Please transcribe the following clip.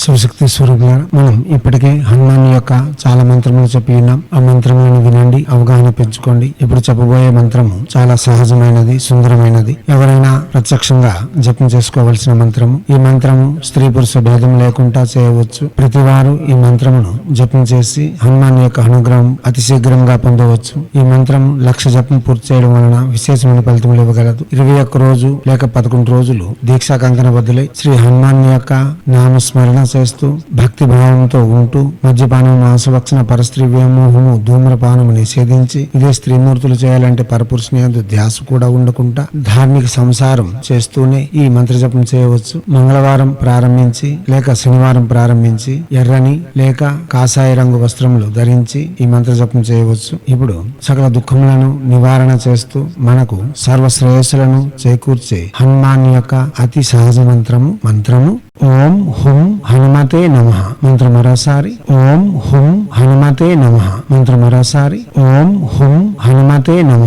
శివశక్తి స్వరూపుల మనం ఇప్పటికే హనుమాన్ యొక్క చాలా మంత్రములు చెప్పి ఉన్నాం. ఆ మంత్రములను వినండి అవగాహన పెంచుకోండి. ఇప్పుడు చెప్పబోయే మంత్రము చాలా సహజమైనది సుందరమైనది. ఎవరైనా ప్రత్యక్షంగా జపం చేసుకోవలసిన మంత్రము ఈ మంత్రము స్త్రీ పురుష భేదం లేకుండా చేయవచ్చు. ప్రతి వారు ఈ మంత్రమును జపం చేసి హనుమాన్ యొక్క అనుగ్రహం అతి శీఘ్రంగా పొందవచ్చు. ఈ మంత్రం లక్ష జపం పూర్తి చేయడం వలన విశేషమైన ఫలితములు ఇవ్వగలదు. ఇరవై ఒక్క రోజు లేక పదకొండు రోజులు దీక్షా కంకణ బదులై శ్రీ హనుమాన్ యొక్క నామస్మరణ చేస్తూ భక్తి భావంతో ఉంటూ మద్యపానం మాంసభక్షణ పరస్త్రీ వ్యామోహము ధూమ్రపానము నిషేధించి ఇదే స్త్రీమూర్తులు చేయాలంటే పరపురుషుని అందు ధ్యాస కూడా ఉండకుండా ధార్మిక సంసారం చేస్తూనే ఈ మంత్ర జపం చేయవచ్చు. మంగళవారం ప్రారంభించి లేక శనివారం ప్రారంభించి ఎర్రని లేక కాషాయ రంగు వస్త్రములు ధరించి ఈ మంత్ర జపం చేయవచ్చు. ఇప్పుడు సకల దుఃఖములను నివారణ చేస్తూ మనకు సర్వశ్రేయస్సులను చేకూర్చే హనుమాన్ యొక్క అతి సహజ మంత్రము మంత్రము ఓం హుం హనుమతే నమ మంత్రం మరోసారి ఓం హుం హనుమతే నమ మంత్రం మరోసారి ఓం హుం హనుమతే నమ